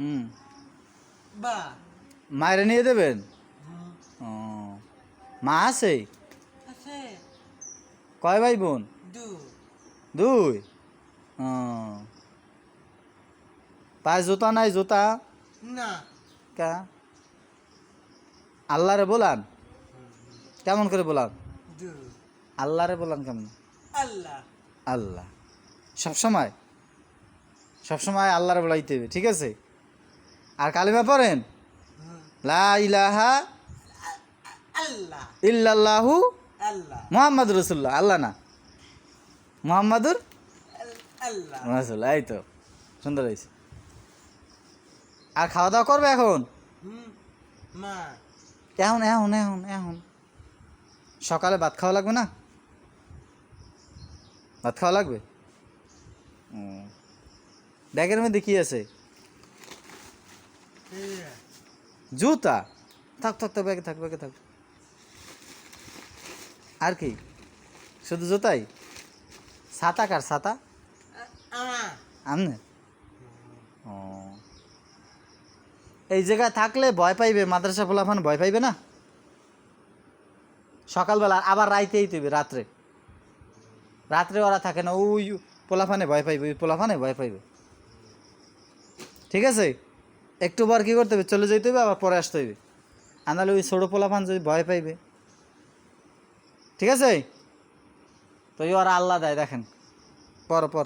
হুম। বা। মায়ের নিয়ে দেবেন? ও মা আছে? কয় ভাই বোন দুই? ও। পায়ে জুতা নাই জুতা? না। কা? আল্লাহরে বলান? কেমন করে বলান? আল্লাহরে বলান কেমন? আল্লাহ। আল্লাহ। সবসময়? সবসময় আল্লাহরে বলাইতে হবে ঠিক আছে? আর কালিমা পড়েন? লা ইলাহা ইল্লাল্লাহু আল্লাহ। মোহাম্মদ রসুল্লাহ আল্লাহ না? মোহাম্মদুর রসুল্লাহ এই তো। সুন্দর হয়েছে। আর খাওয়া দাওয়া করবে এখন? এখন এখন এখন এখন। সকালে ভাত খাওয়া লাগবে না? ভাত খাওয়া লাগবে। ব্যাগের মধ্যে কি আছে? জুতা? থাক থাক থাক, ব্যাগে থাক ব্যাগে থাক। আর কি? শুধু জুতাই? ছাতা কার ছাতা? আমনে? ও। এই জায়গায় থাকলে ভয় পাইবে, মাদ্রাসা পোলাফান ভয় পাইবে না? সকালবেলা আবার রাইতেই তৈবে রাত্রে। রাত্রে ওরা থাকে না, ওই পোলাফানে ভয় পাইবে, ওই পোলাফানে ভয় পাইবে। ঠিক আছে? একটু বার কী করতে হবে? চলে যেতে হবে আবার পরে আসতে হইবে। আনালে ওই ছোটো পোলাফান যদি ভয় পাইবে। ঠিক আছে? তো আর আল্লাহ দেয়, দেখেন। পর পর।